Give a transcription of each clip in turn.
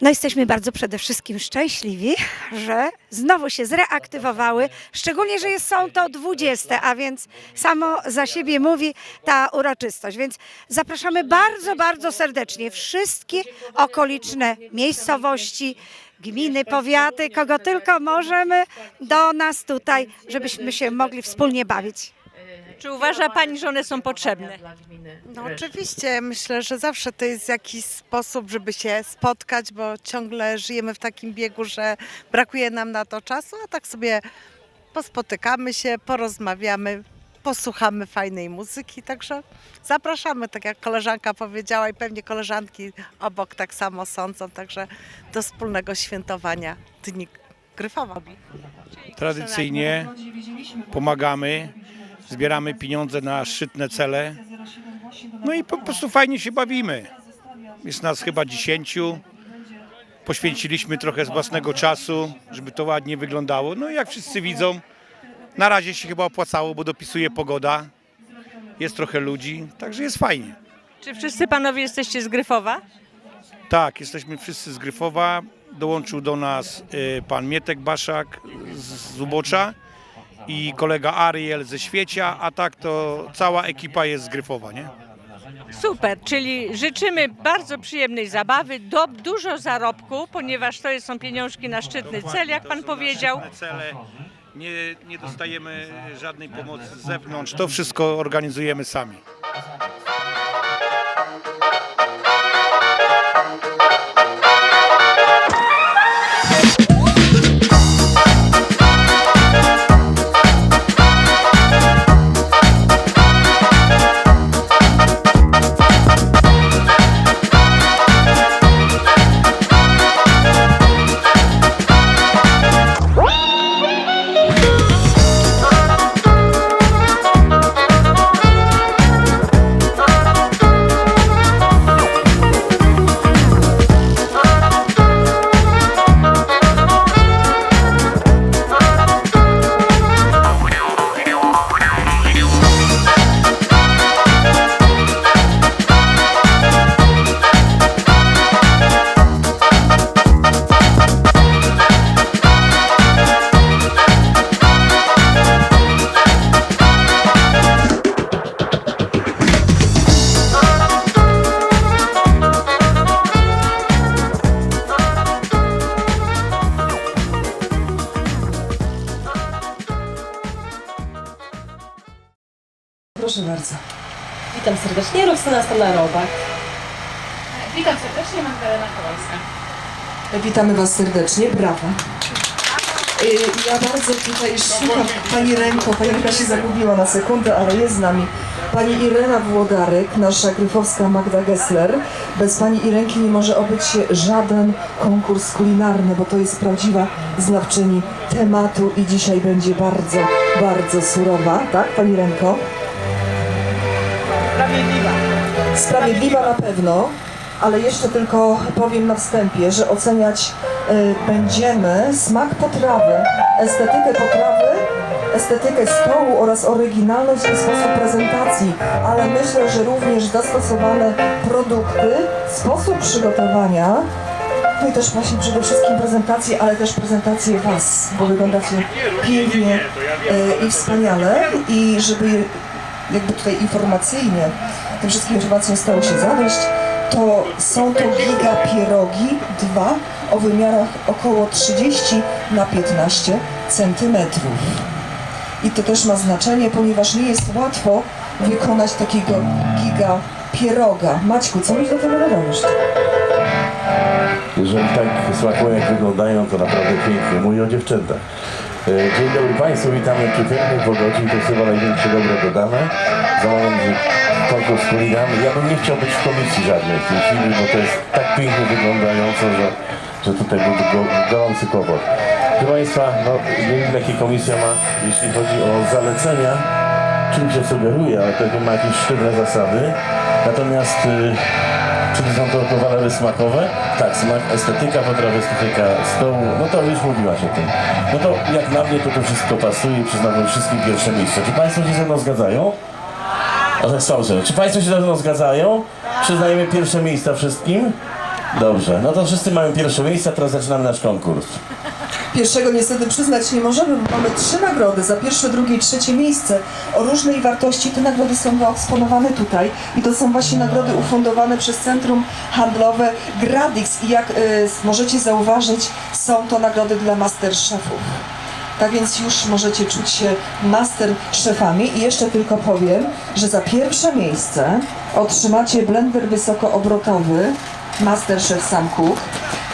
No jesteśmy bardzo przede wszystkim szczęśliwi, że znowu się zreaktywowały, szczególnie, że są to 20, a więc samo za siebie mówi ta uroczystość. Więc zapraszamy bardzo, bardzo serdecznie wszystkie okoliczne miejscowości, gminy, powiaty, kogo tylko możemy do nas tutaj, żebyśmy się mogli wspólnie bawić. Czy uważa Pani, że one są potrzebne? No oczywiście, myślę, że zawsze to jest jakiś sposób, żeby się spotkać, bo ciągle żyjemy w takim biegu, że brakuje nam na to czasu, a tak sobie pospotykamy się, porozmawiamy, posłuchamy fajnej muzyki, także zapraszamy, tak jak koleżanka powiedziała i pewnie koleżanki obok tak samo sądzą, także do wspólnego świętowania Dni Gryfowa. Tradycyjnie pomagamy, zbieramy pieniądze na szczytne cele. No i po prostu fajnie się bawimy. Jest nas chyba dziesięciu. Poświęciliśmy trochę z własnego czasu, żeby to ładnie wyglądało. No i jak wszyscy widzą, na razie się chyba opłacało, bo dopisuje pogoda. Jest trochę ludzi, także jest fajnie. Czy wszyscy Panowie jesteście z Gryfowa? Tak, jesteśmy wszyscy z Gryfowa. Dołączył do nas y, pan Mietek Baszak z Zubocza i kolega Ariel ze Świecia, a tak to cała ekipa jest z Gryfowa, nie? Super, czyli życzymy bardzo przyjemnej zabawy, do, dużo zarobku, ponieważ to są pieniążki na szczytny cel, jak Pan powiedział. Cele. Nie, nie dostajemy żadnej pomocy z zewnątrz, to wszystko organizujemy sami. Proszę bardzo. Witam serdecznie, Roxana Stanarowak. Witam serdecznie, Magdalena Kowalska. Witamy Was serdecznie, brawa. Y, Ja bardzo tutaj szukam Pani Ręko, Pani Ręka się zagubiła na sekundę, ale jest z nami. Pani Irena Włodarek, nasza gryfowska Magda Gessler. Bez Pani Irenki nie może obyć się żaden konkurs kulinarny, bo to jest prawdziwa znawczyni tematu i dzisiaj będzie bardzo, bardzo surowa, tak Pani Ręko? Sprawiedliwa. Na pewno, ale jeszcze tylko powiem na wstępie, że oceniać y, będziemy smak potrawy, estetykę potrawy, estetykę stołu oraz oryginalność i sposób prezentacji, ale myślę, że również dostosowane produkty, sposób przygotowania, no i też właśnie przede wszystkim prezentację, ale też prezentację Was, bo wyglądacie pięknie y, i wspaniale. I żeby jakby tutaj informacyjnie tym wszystkim informacjom stało się zadość, to są to giga pierogi, dwa o wymiarach około 30 na 15 centymetrów. I to też ma znaczenie, ponieważ nie jest łatwo wykonać takiego giga pieroga. Maćku, co byś do tego jeszcze? Jeżeli tak smakują jak wyglądają, to naprawdę pięknie. Mówię o dziewczętach. E, Dzień dobry Państwu, witamy przy pięknej pogodzie chyba największe dobro dodane. Za moment, konkurs kulinarny. Ja bym nie chciał być w komisji żadnej w tej chwili, bo to jest tak pięknie wyglądająco, że, że tutaj był go, gorący kłopot. Proszę Państwa, no, nie wiem jakie komisja ma, jeśli chodzi o zalecenia, czym się sugeruje, ale pewnie ma jakieś sztywne zasady. Natomiast y, czy to są to walory smakowe? Tak, smak, estetyka, potrawy, estetyka stołu, no to już mówiłaś o tym. No to jak dla mnie to to wszystko pasuje i przyznam wszystkim pierwsze miejsce. Czy Państwo się ze mną zgadzają? Ale dobrze. Czy Państwo się ze mną zgadzają? Przyznajemy pierwsze miejsca wszystkim? Dobrze, no to wszyscy mają pierwsze miejsce, a teraz zaczynamy nasz konkurs. Pierwszego niestety przyznać nie możemy, bo mamy trzy nagrody za pierwsze, drugie i trzecie miejsce o różnej wartości. Te nagrody są wyeksponowane tutaj i to są właśnie nagrody ufundowane przez Centrum Handlowe Gradix i jak y, możecie zauważyć, są to nagrody dla masterchefów. Tak więc już możecie czuć się master szefami i jeszcze tylko powiem, że za pierwsze miejsce otrzymacie blender wysokoobrotowy Masterchef Sam Cook.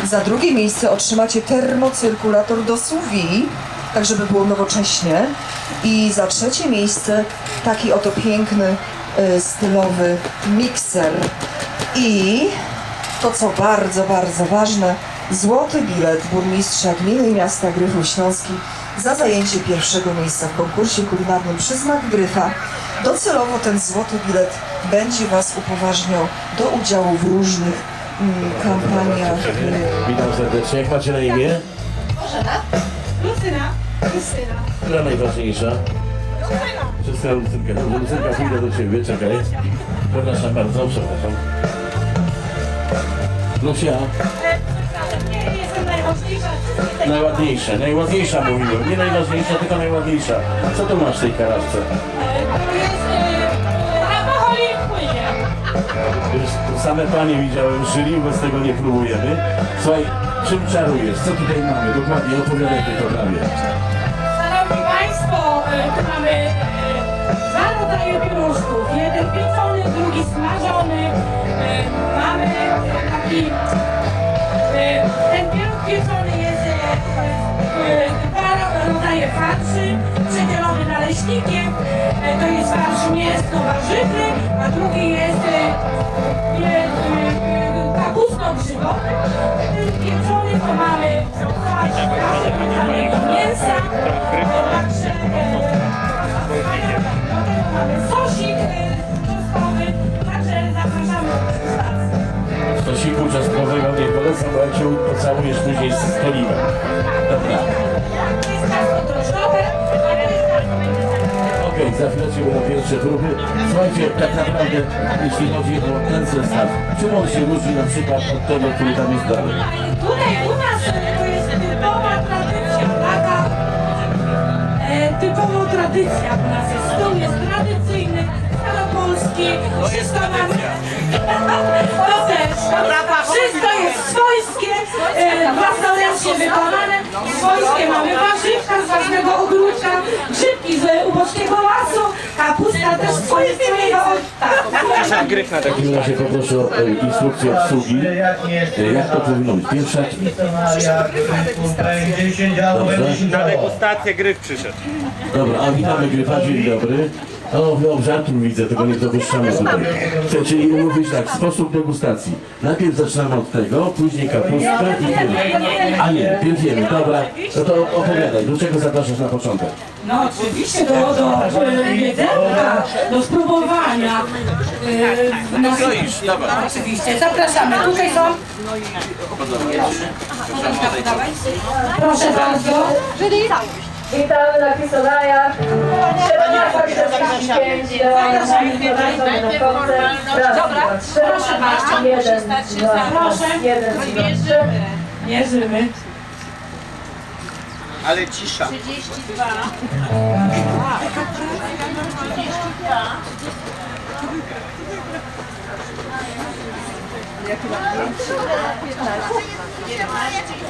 Za drugie miejsce otrzymacie termocyrkulator do sous tak żeby było nowocześnie. I za trzecie miejsce taki oto piękny, y, stylowy mikser. I to, co bardzo, bardzo ważne, złoty bilet burmistrza gminy i miasta Gryfów Śląski za zajęcie pierwszego miejsca w konkursie kulinarnym Przyznak Gryfa. Docelowo ten złoty bilet będzie Was upoważniał do udziału w różnych kampaniach. y, Witam serdecznie, jak macie na imię? Lucyna. Krystyna. Która najważniejsza? Wszystko Lucynka. Dobrze, Lucynka, pójdę do Ciebie, czekaj. Przepraszam bardzo, przepraszam. Lucia, Nie jestem najważniejsza. najładniejsza, najładniejsza mówiłem. Nie najważniejsza, tylko najładniejsza. Co tu masz w tej karaczce? Już same panie widziałem, żyli, bez tego nie próbujemy. Słuchaj, czym czarujesz? Co tutaj mamy? Dokładnie, opowiadaj tej programie. Szanowni Państwo, e, tu mamy e, dwa rodzaje pierożków. Jeden pieczony, drugi smażony. E, Mamy taki... Ten pieróg pieczony jest dwa rodzaje farszy, przedzielony naleśnikiem. E, To jest farsz mięsno-warzywny, a drugi jest e, e, kapustą grzybową. Ten pieczony to mamy farsz pieczonego mięsa. Także mamy sosik czosnkowy, także zapraszamy do. Stosiku czosnkowego nie polecam, jak się pocałujesz później z stoliwem. Dobra. Okej, za chwilę będą pierwsze próby. Słuchajcie, tak naprawdę, jeśli chodzi o ten zestaw, czym on się różni na przykład od tego, który tam jest dalej? Tutaj u nas e, to jest typowa tradycja, taka e, typową tradycja u nas jest. Stół jest tradycyjny, staropolski, wszystko mamy. To też. Wszystko jest swojskie, e, własnoręcznie wykonane. Swojskie mamy warzywka z własnego ogródka, grzybki z ubocznego lasu, kapusta też swoje swojego tak. W takim razie poproszę o e, instrukcję obsługi. E, Jak to powinno być? Pierwsza... Dobrze. Na degustację gryf przyszedł. Dobra, a witamy Gryfa, dzień dobry. O, wy obżartów widzę, tego nie dopuszczamy tutaj. Chcę, czyli mówić tak, sposób degustacji. Najpierw zaczynamy od tego, później kapustę i pieróg. A nie, pierw jemy, dobra. No to opowiadaj, do czego zapraszasz na początek? No oczywiście do, do e, jedzenia, do spróbowania. E, na, oczywiście, zapraszamy. Tutaj są. Proszę bardzo. Witamy na Kisonajach. Dobra, proszę bardzo, proszę stać się za. Proszę, mierzymy. Mierzymy. Ale cisza. 32. 32. 32. Jaki mam 15.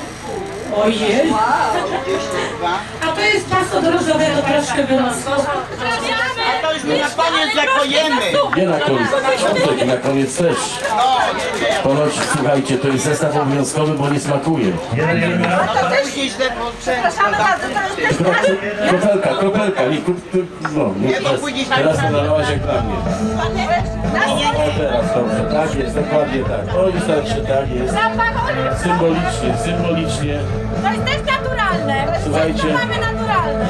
Ojej. A to jest pasto do różowego troszkę wynosu. A to już my na koniec zakojemy. Nie na koniec, no, na koniec też. No, Ponoć, słuchajcie, to jest zestaw obowiązkowy, bo nie smakuje. A to też nieźle Zapraszamy na kropelka, kropelka, nie kup... No, nie, teraz, teraz to nalałaś jak dla mnie. No, teraz dobrze, tak jest, dokładnie tak. O, i starczy, tak jest. Symbolicznie, symbolicznie. To jest też naturalne. Słuchajcie. Wszystko mamy naturalne.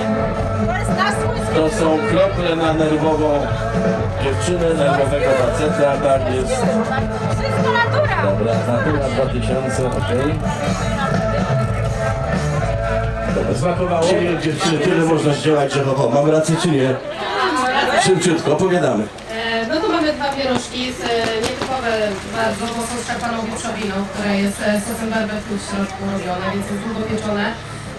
To jest nasz swój To są krople na nerwową dziewczynę, nerwowego faceta, tak jest. Wszystko natura. Dobra, Natura 2000, okej. Dziewczyny, tyle można zdziałać, że ho, ho. Mam rację czy nie? Szybciutko, opowiadamy. Pierożki z e, nietypowe bardzo, z czerpaną wieprzowiną, która jest e, sosem barbecue w środku robione, więc jest długo pieczone.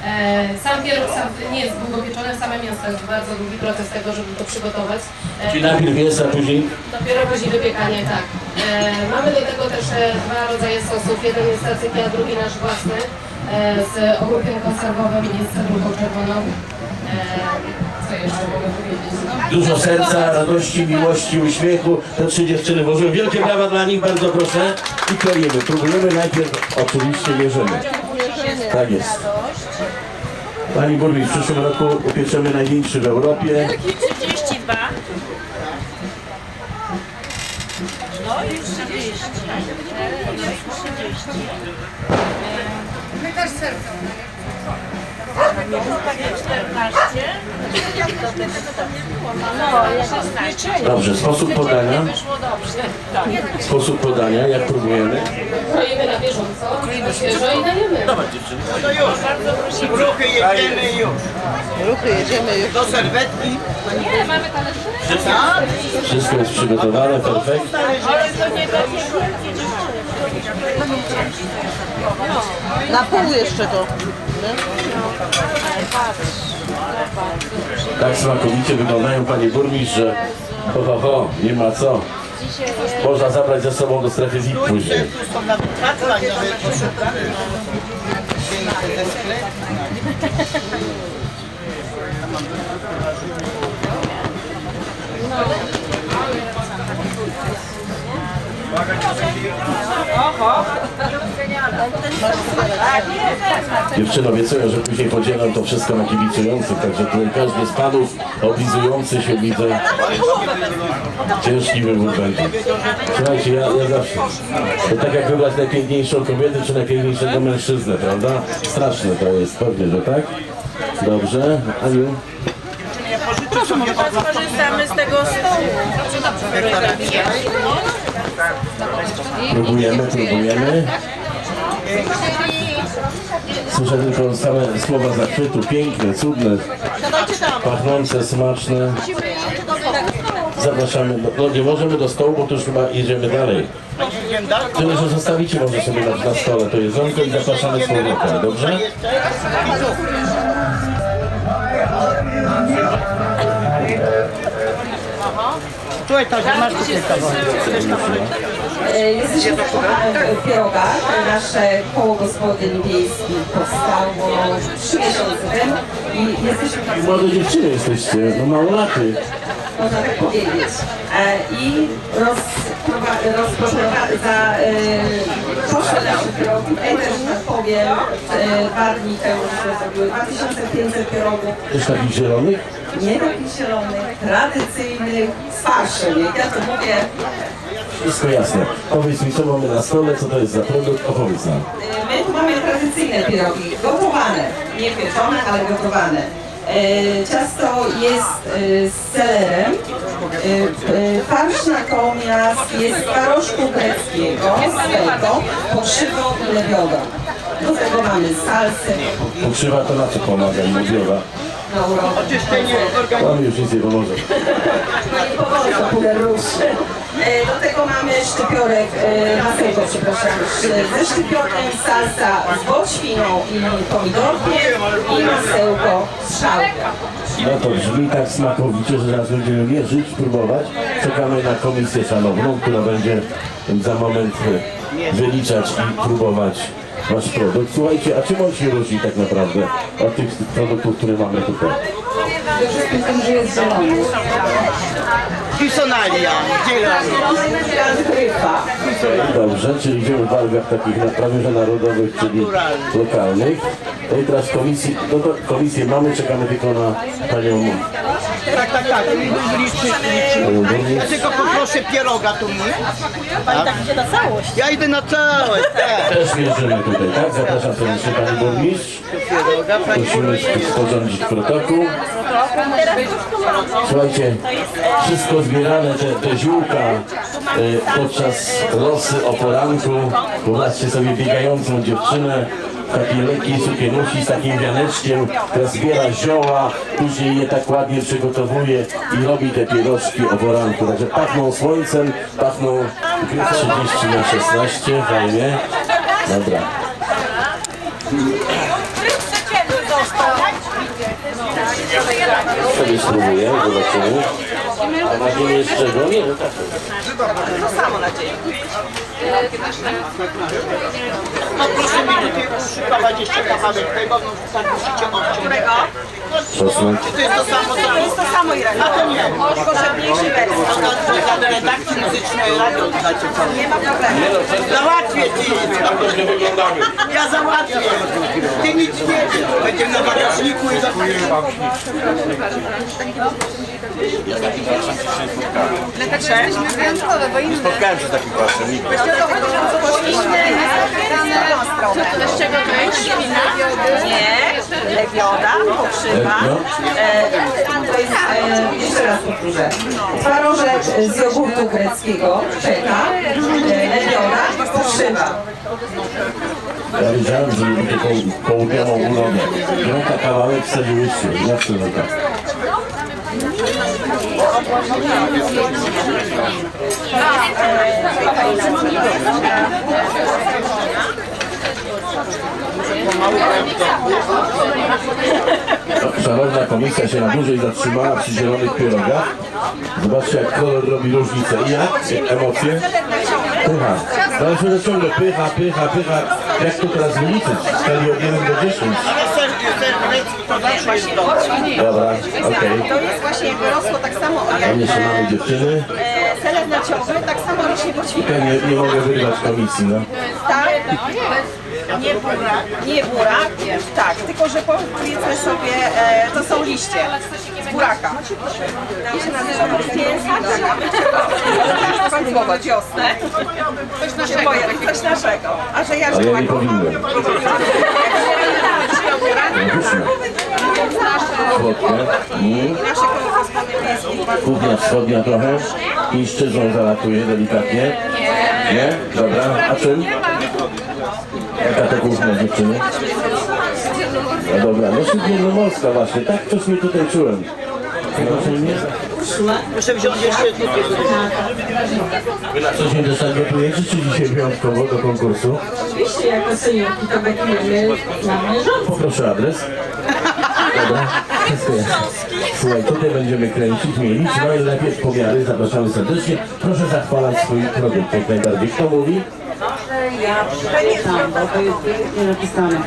E, Sam pieróg sam nie jest długo pieczony, same mięso jest bardzo długi proces tego, żeby to przygotować. Czyli najpierw jest, a później Dopiero później wypiekanie, tak. Mamy do tego też dwa rodzaje sosów. Jeden jest tacyki, a drugi nasz własny z ogórkiem konserwowym i z cebulką czerwoną. Dużo serca, radości, miłości, uśmiechu. Te trzy dziewczyny włożyły wielkie brawa dla nich, bardzo proszę. I kleimy. Próbujemy najpierw, oczywiście mierzymy. Tak jest. Pani burmistrz, w przyszłym roku upieczemy największy w Europie. 32. No już 30. My też serce. Dobrze, sposób podania. Sposób podania, jak próbujemy. kroimy na bieżąco, na świeżo i dajemy. No już. Ruchy jedziemy już. Ruchy jedziemy już. Do serwetki. Nie, mamy talerzyk. Tak? Wszystko jest przygotowane, perfekt. Na pół jeszcze to. Tak smakowicie wyglądają panie burmistrz, że ho, ho, ho, nie ma co. Można zabrać ze sobą do strefy VIP później. Tu Dziewczyny obiecują, że później podzielą to wszystko na kibicujących, także tutaj każdy z panów oblizujący się widzę. Ciężki wybór będzie. Słuchajcie, ja, ja zawsze, to tak jak wybrać najpiękniejszą kobietę czy najpiękniejszego mężczyznę, prawda? Straszne to jest, pewnie, że tak? Dobrze, Aniu? Skorzystamy z tego stołu. Próbujemy, próbujemy. Słyszę tylko same słowa zachwytu, piękne, cudne, pachnące, smaczne. Zapraszamy, do, no nie możemy do stołu, bo to już chyba jedziemy dalej. Idziemy dalej. Tyle, że zostawicie może sobie na, na stole to jedzonko i zapraszamy powrotem, dobrze? Słuchaj, to masz tutaj kawałek. E, Jesteśmy w Pierogach. Nasze koło gospodyń wiejskich powstało trzy miesiące temu i jesteśmy Młode dziewczyny jesteście, no małolaty. można tak powiedzieć. E, I rozprowa- rozprowadza za e, poszły nasze pierogi. Tutaj też tak powiem, dwa dni temu zrobiły 2500 pierogów. Też takich zielonych? Nie takich zielonych, tradycyjnych, z farszem. Jak ja to mówię, Wszystko jasne. Powiedz mi, co mamy na stole, co to jest za produkt, opowiedz nam. My tu mamy tradycyjne pierogi, gotowane, nie pieczone, ale gotowane. E, Ciasto jest e, z celerem, e, e, farsz natomiast jest z twarożku greckiego, z felką, poszywą i. Do tego mamy salsę Pokrzywa to na co pomaga mówiowa. Na urodę. Czyszczenie organizmu. Pan już nic nie pomoże. No i powoli to puder ruszy. E, Do tego mamy szczypiorek, e, masełko przepraszam, sz- ze szczypiorkiem, salsa z boczwiną i pomidorkiem i masełko z szałką. No to brzmi tak smakowicie, że zaraz będziemy mierzyć, próbować. Czekamy na komisję szanowną, która będzie za moment e, wyliczać i próbować wasz produkt. Słuchajcie, a czym on się różni tak naprawdę od tych produktów, które mamy tutaj? Pisonalia. Zielony. Gryfa. Dobrze, czyli idziemy w barwach takich prawie że narodowych, czyli lokalnych. No i teraz komisji, no to komisję mamy, czekamy tylko na panią Tak, tak, tak. Liczy, liczy. Ja tylko poproszę pieroga tu mi. Pani tak idzie na całość. Ja idę na całość, tak. Też mierzymy tutaj, tak? Zapraszam serdecznie pani burmistrz. Musimy sporządzić protokół. Słuchajcie, wszystko zbierane, te, te ziółka y, podczas rosy o poranku. Wyobraźcie sobie biegającą dziewczynę takiej lekkiej sukienusi z takim wianeczkiem, która zbiera zioła, później je tak ładnie przygotowuje i robi te pierożki o poranku. Także pachną słońcem, pachną 30 na 16, fajnie. Dobra. Sobie spróbuję, zobaczymy. A macie jeszcze czego? Nie, no tak. No proszę mi tutaj uszykować jeszcze kawałek tego, no tak musicie odciąć. To jest to samo, to jest to samo A to nie. Tylko, że mniejszy wersji. No to, to dla redakcji muzycznej radio. Nie ma problemu. Załatwię ci. Ja załatwię. Ty nic nie wiesz. Będziemy na bagażniku i zapalimy. Spotkałem się z takim pasem. Z czego to jest? Nie, legioda, pokrzywa. To jest, jeszcze raz powtórzę, z jogurtu greckiego, czeka, legiona, poszywa. Ja wiedziałem, że lubi taką południową urodę. Wziął kawałek, wsadził łyżkę. Zawsze tak. Szanowna komisja się na dłużej zatrzymała przy zielonych pierogach. Zobaczcie jak kolor robi różnicę. I jak? Emocje? Pycha. Teraz się ciągle pycha, pycha, pycha. Jak to teraz wyliczyć? W skali od 1 do 10. Ale ser, ser grecki to zawsze jest dobre. Dobra, okej. To jest właśnie jakby rosło tak samo jak Tam jeszcze mamy dziewczyny. e, seler naciowy, tak samo rośnie poćwika. Ja nie, nie mogę wygrać komisji, no. Tak? Nie burak. Nie burak, tak, tylko że powiedzmy sobie, e, to są liście z buraka. Tam się nazywa pięsa, a my cię spróbować wiosnę. Coś naszego. Coś naszego. A że ja A ja nie powinienem. No, jest Kuchnia wschodnia trochę. Pińszczyzną zalatuje delikatnie. Nie? Dobra. A czym? Jaka to kuchnia dziewczyny? No dobra, no śródziemnomorska właśnie. Tak coś mi tutaj czułem. Muszę wziąć jeszcze jedno Wy na co dzień też tak gotujecie, czy dzisiaj wyjątkowo do konkursu? Oczywiście jako seniorki to mężów. Poproszę adres. Dobra. Słuchaj, tutaj będziemy kręcić, mielić. No i najpierw pomiary, zapraszamy serdecznie. Proszę zachwalać swój produkt jak najbardziej. Kto mówi? Ja przeczytam, bo to jest pięknie napisane.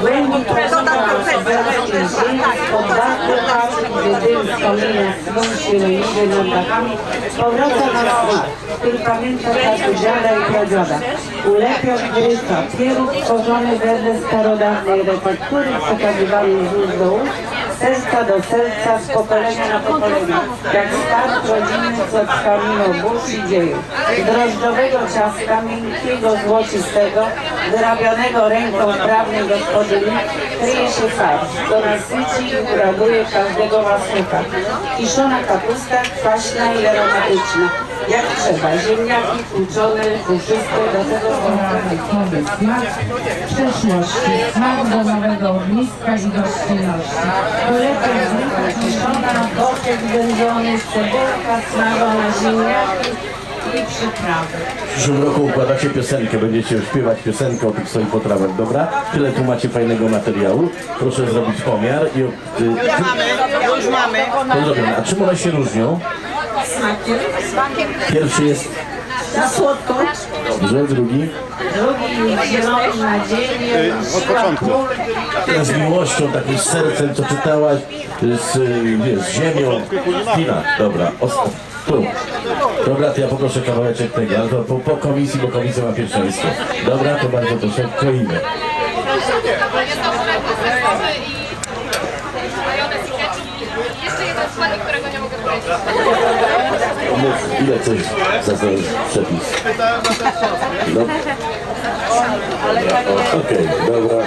Głębi posuwa rozbierać ziemi, od dachu patrz, gdy dym z komina swą się leniwy nad dachami, powraca na smak, który pamięta czasy dziada i pradziada. Ulepiał gryfa, pieróg tworzony wedle starodawnej receptury przekazywany z ust do ust, serca do serca, z pokolenia na pokolenie, jak skarb rodzinny, co mimo burz i dziejów. Drożdżowego ciastka, miękkiego, złocistego, wyrabionego ręką wprawnej gospodyni, kryje się farsz, to nasyci i uraduje każdego masucha. Kiszona kapusta, kwaśna i aromatyczna. Jak trzeba, ziemniaki tłuczone, puszyste, do tego wątpliwy smak przeszłości, smak domowego ogniska i gościnności. Ulepię zwykle kiszona, boczek wędzony, cebulka, smażona ziemniaki i przyprawy. W przyszłym roku układacie piosenkę, będziecie śpiewać piosenkę o tych swoich potrawach, dobra? Tyle tu macie fajnego materiału. Proszę zrobić pomiar i... Już mamy, już mamy. To zrobione. A czym one się różnią? Smakiem. Pierwszy jest Na słodko. dobrze, drugi Drugi zielony nadzieję. Od początku. z miłością, takim sercem, co czytałaś, z, y, wiesz, z ziemią. Chwila, dobra, osta- tu. Dobra, to ja poproszę kawałeczek tego, ale to po, po komisji, bo komisja ma pierwszeństwo. Dobra, to bardzo proszę, kroimy. Jeszcze jeden składnik, którego nie. Mów, ile coś za ten przepis. No. Okej, dobra.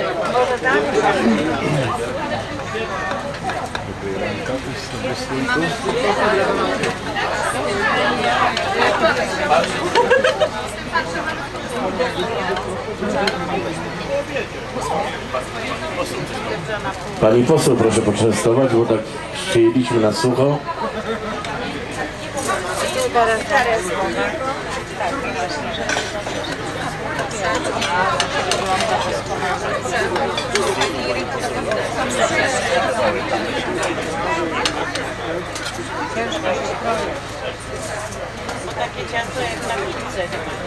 Pani poseł proszę poczęstować, bo tak chcieliśmy na sucho. Takie ciasto jak na pizzę.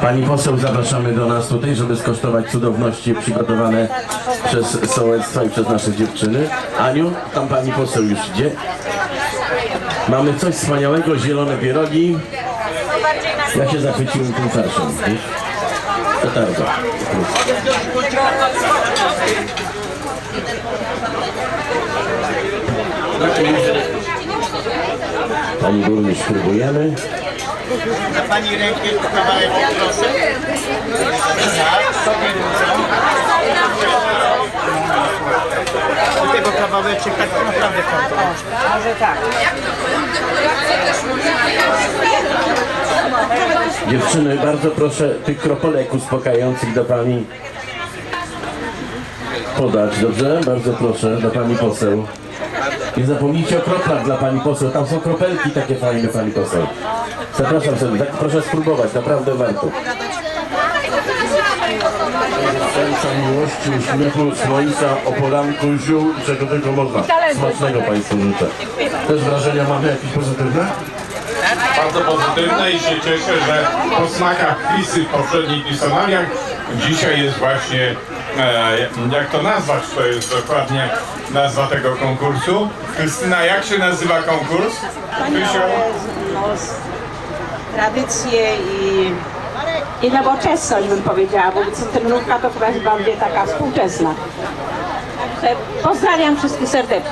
Pani poseł zapraszamy do nas tutaj, żeby skosztować cudowności przygotowane przez sołectwa i przez nasze dziewczyny. Aniu, tam pani poseł już idzie. Mamy coś wspaniałego, zielone pierogi. Ja się zachwyciłem tym farszem. Petarda. Pani burmistrz, próbujemy. Na pani rękę kawałek proszę. Tak, sobie Do tego kawałeczek tak naprawdę fajnie. Może tak. Dziewczyny, bardzo proszę tych kropelek uspokajających do pani podać, dobrze? Bardzo proszę, do pani poseł. Nie zapomnijcie o kroplach dla pani poseł, tam są kropelki takie fajne pani poseł. Zapraszam sobie, tak proszę spróbować, naprawdę warto. Serca miłości, uśmiechu, słońca, opolanku, ziół i czego tylko można. Smacznego Państwu życzę. Też wrażenia mamy jakieś pozytywne? bardzo pozytywne i się cieszę, że po smakach Krisy w poprzednich pisonariach dzisiaj jest właśnie, e, jak to nazwać, to jest dokładnie nazwa tego konkursu. Krystyna, jak się nazywa konkurs? Krysio? Tradycje i, i nowoczesność bym powiedziała, bo centrynówka to chyba jest bardziej taka współczesna. Także pozdrawiam wszystkich serdecznie.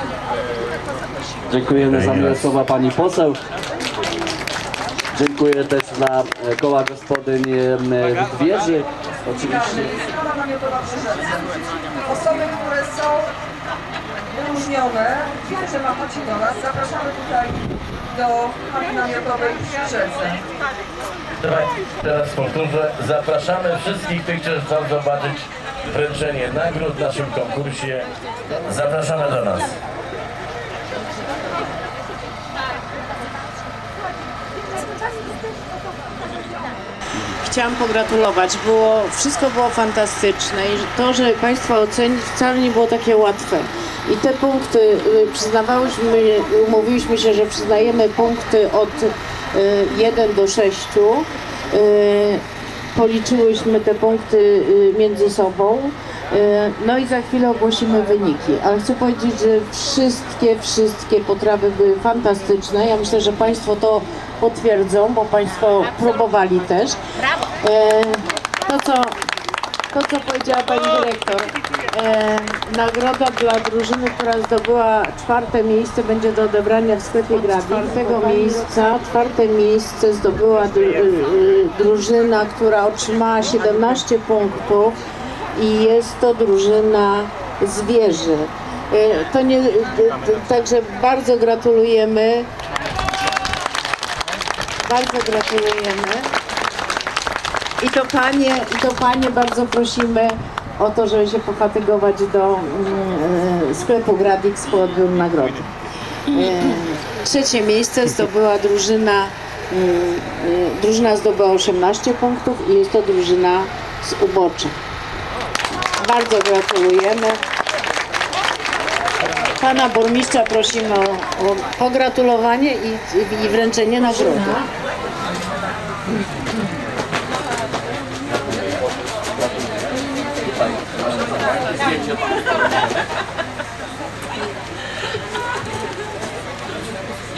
Dziękujemy za miłe słowa pani poseł. Dziękuję też dla e, koła gospodyń e, w wieży. Oczywiście. Osoby, które są wyróżnione, wieże machacie do nas. Zapraszamy tutaj do namiotowej. Teraz, teraz powtórzę, zapraszamy wszystkich tych, którzy chcą zobaczyć wręczenie nagród w naszym konkursie. Zapraszamy do nas. Chciałam pogratulować. Było, wszystko było fantastyczne i to, że Państwa ocenić wcale nie było takie łatwe. I te punkty y, przyznawałyśmy, umówiliśmy się, że przyznajemy punkty od 1 do 6. Policzyłyśmy te punkty y, między sobą. Y, No i za chwilę ogłosimy wyniki. Ale chcę powiedzieć, że wszystkie, wszystkie potrawy były fantastyczne. Ja myślę, że Państwo to potwierdzą, bo Państwo próbowali też. To co, to, co powiedziała Pani Dyrektor, e, nagroda dla drużyny, która zdobyła czwarte miejsce będzie do odebrania w sklepie Grabin. Z tego miejsca czwarte miejsce zdobyła dru- y, drużyna, która otrzymała 17 punktów i jest to drużyna zwierzy. E, To nie, y, y, także bardzo gratulujemy. Bardzo gratulujemy. I to panie, i to panie bardzo prosimy o to, żeby się pofatygować do mm, e, sklepu Gradix po odbiór nagrody. E, Trzecie miejsce zdobyła drużyna, mm, e, drużyna zdobyła 18 punktów i jest to drużyna z Ubocza. Bardzo gratulujemy. Pana burmistrza prosimy o, o pogratulowanie i, i wręczenie nagrody.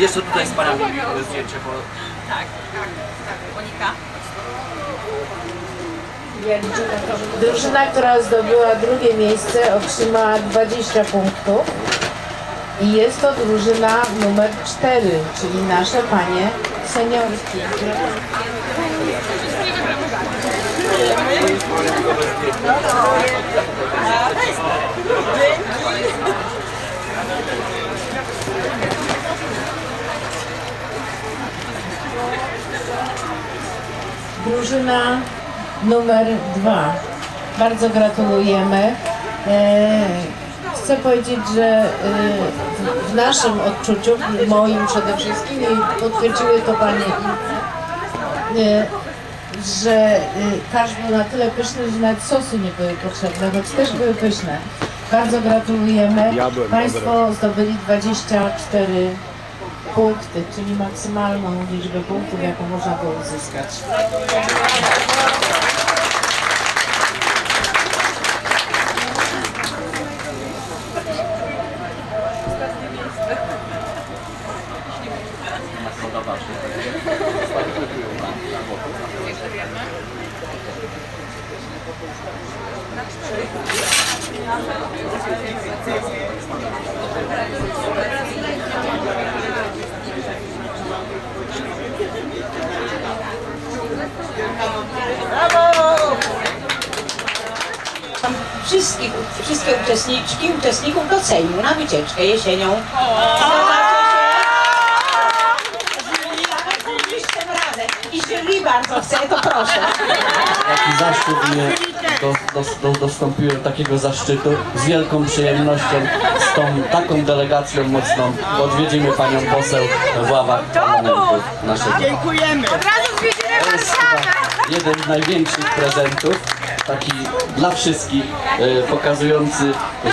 Jeszcze tutaj z panami zdjęcie, bo Drużyna, która zdobyła drugie miejsce, otrzymała 20 punktów. I jest to drużyna numer 4, czyli nasze panie seniorki. Drużyna numer 2. Bardzo gratulujemy. E, Chcę powiedzieć, że e, w- w naszym odczuciu, moim przede wszystkim, i potwierdziły to panie, e, że y, kasz był na tyle pyszny, że nawet sosy nie były potrzebne, choć też były pyszne. Bardzo gratulujemy. Państwo zdobyli 24 punkty, czyli maksymalną liczbę punktów, jaką można było uzyskać. Wszystkich, wszystkie uczestniczki, uczestników docenił na wycieczkę jesienią. Tym razem. I jury bardzo chce, to proszę. Taki zaszczyt mnie do, do, do, dostąpiłem takiego zaszczytu z wielką przyjemnością z tą taką delegacją mocną odwiedzimy panią poseł w ławach parlamentu naszego. Dziękujemy. To jest chyba jeden z największych prezentów, taki dla wszystkich, e, pokazujący,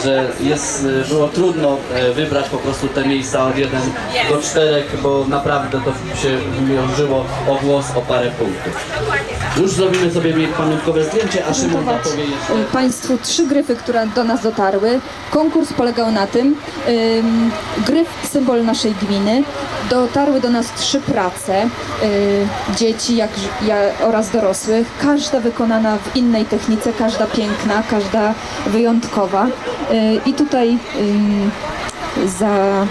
że jest, e, było trudno e, wybrać po prostu te miejsca od 1 do 4, bo naprawdę to się wiążyło o głos, o parę punktów. Już zrobimy sobie pamiątkowe zdjęcie, a Szymon powie jeszcze. y, Państwu trzy gryfy, które do nas dotarły. Konkurs polegał na tym, ym, gryf symbol naszej gminy. Dotarły do nas trzy prace y, dzieci jak, ja, oraz dorosłych. Każda wykonana w innej technice, każda piękna, każda wyjątkowa. Y, I tutaj za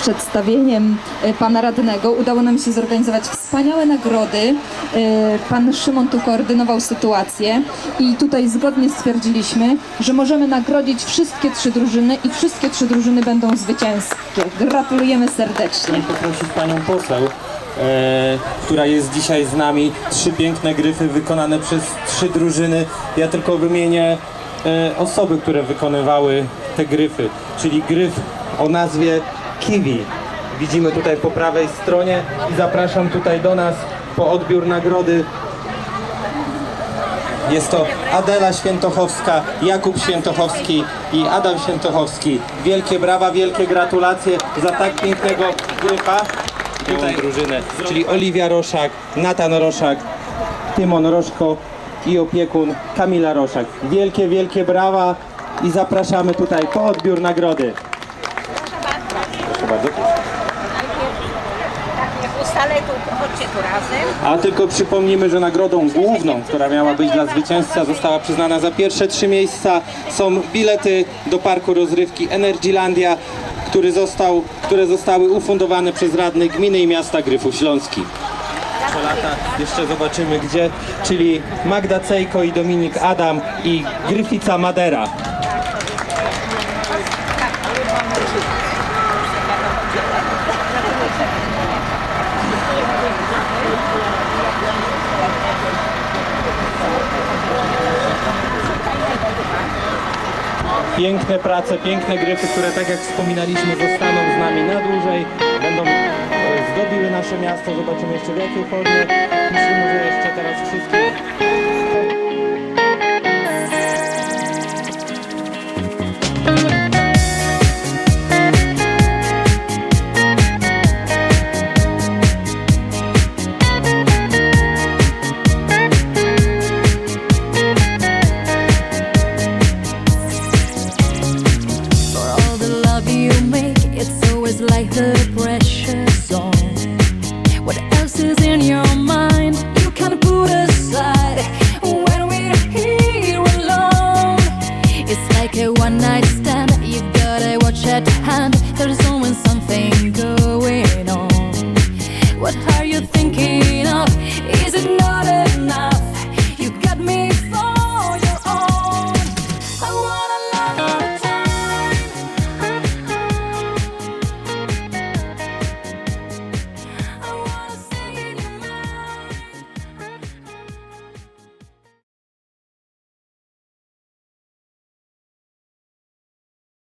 przedstawieniem e, pana radnego udało nam się zorganizować wspaniałe nagrody. E, Pan Szymon tu koordynował sytuację i tutaj zgodnie stwierdziliśmy, że możemy nagrodzić wszystkie trzy drużyny i wszystkie trzy drużyny będą zwycięskie. Gratulujemy serdecznie. poprosić panią poseł, e, która jest dzisiaj z nami. Trzy piękne gryfy wykonane przez trzy drużyny. Ja tylko wymienię e, osoby, które wykonywały te gryfy, czyli gryf o nazwie Kiwi. Widzimy tutaj po prawej stronie i zapraszam tutaj do nas po odbiór nagrody jest to Adela Świętochowska, Jakub Świętochowski i Adam Świętochowski. Wielkie brawa, wielkie gratulacje za tak pięknego gryfa. Tutaj drużynę, czyli Oliwia Roszak, Natan Roszak, Tymon Roszko i opiekun Kamila Roszak. Wielkie, wielkie brawa i zapraszamy tutaj po odbiór nagrody. Proszę bardzo. Jak ustalę, to razem. A tylko przypomnimy, że nagrodą główną, która miała być dla zwycięzcy, została przyznana za pierwsze trzy miejsca. Są bilety do parku rozrywki Energylandia, który został, które zostały ufundowane przez radnych gminy i miasta Gryfów Śląski. Lata jeszcze zobaczymy gdzie, czyli Magda Cejko i Dominik Adam i Gryfica Madera. Piękne prace, piękne gryfy, które tak jak wspominaliśmy zostaną z nami na dłużej, będą e, zdobiły nasze miasto, zobaczymy jeszcze w jakiej formie. Że jeszcze teraz wszystkie